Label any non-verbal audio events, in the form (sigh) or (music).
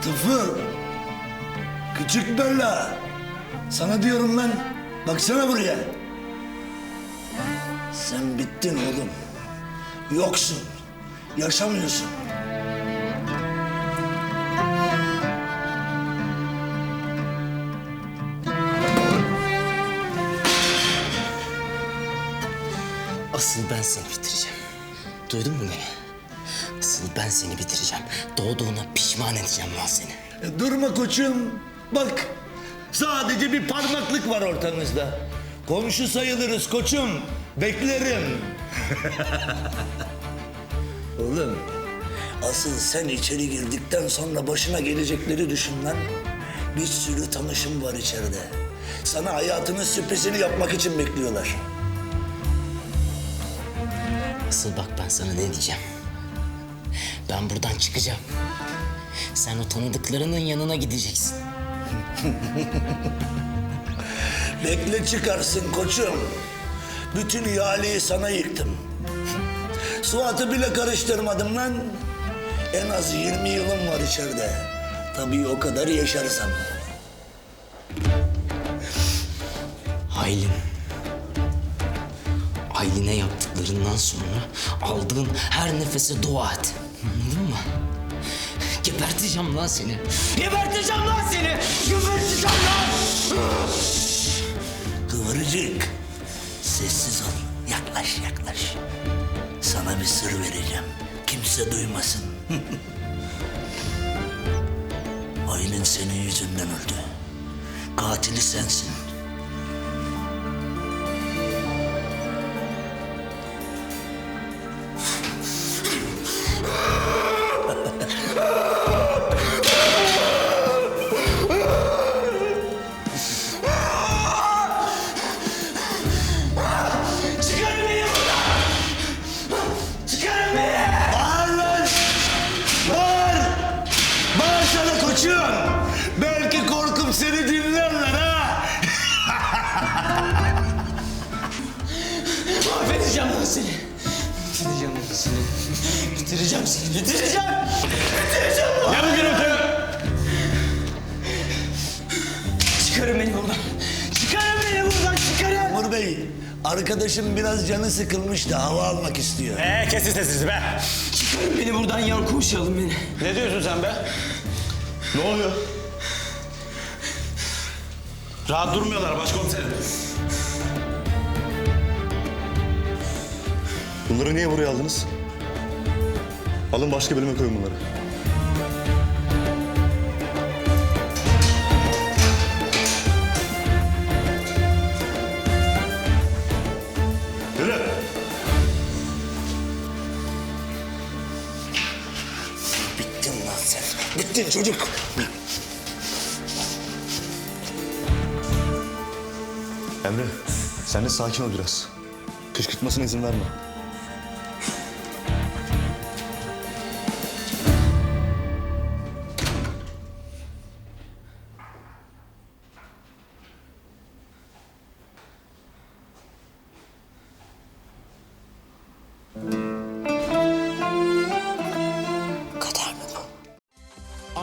Hey tıfıl. Küçük Bella. Sana diyorum lan. Baksana buraya. Sen bittin oğlum. Yoksun. Yaşamıyorsun. Asıl ben seni bitireceğim. Duydun mu beni? Asıl ben seni bitireceğim. Doğduğuna pişman edeceğim lan seni. E, durma koçum. Bak. Sadece bir parmaklık var ortanızda. Komşu sayılırız koçum. Beklerim. (laughs) Oğlum. Asıl sen içeri girdikten sonra başına gelecekleri düşün lan. Bir sürü tanışım var içeride. Sana hayatının sürprizini yapmak için bekliyorlar. Asıl bak ben sana ne diyeceğim. Ben buradan çıkacağım. Sen o tanıdıklarının yanına gideceksin. (laughs) Bekle çıkarsın koçum. Bütün ihaleyi sana yıktım. Suat'ı bile karıştırmadım lan. En az 20 yılım var içeride. Tabii o kadar yaşarsam. Aylin. Aylin'e yaptıklarından sonra aldığın her nefese dua et. Geberteceğim lan seni. Geberteceğim lan seni. Geberteceğim lan. Kıvırcık. Sessiz ol. Yaklaş yaklaş. Sana bir sır vereceğim. Kimse duymasın. (laughs) Aylin senin yüzünden öldü. Katili sensin. Koçum! Belki korkup seni dinlerler ha! (laughs) Mahvedeceğim lan seni. Bitireceğim lan seni. Bitireceğim seni. Bitireceğim. Bitireceğim lan. Ne bu gürültü? Çıkarın beni buradan. Çıkarın beni buradan. Çıkarın. Memur Bey, arkadaşım biraz canı sıkılmış da hava almak istiyor. Ee kesin sesinizi be. Çıkarın beni buradan yan konuşalım beni. Ne diyorsun sen be? Ne oluyor? Rahat durmuyorlar başkomiserim. Bunları niye buraya aldınız? Alın başka bölüme koyun bunları. Bittin çocuk. Emre, sen de sakin ol biraz. Kışkırtmasına izin verme.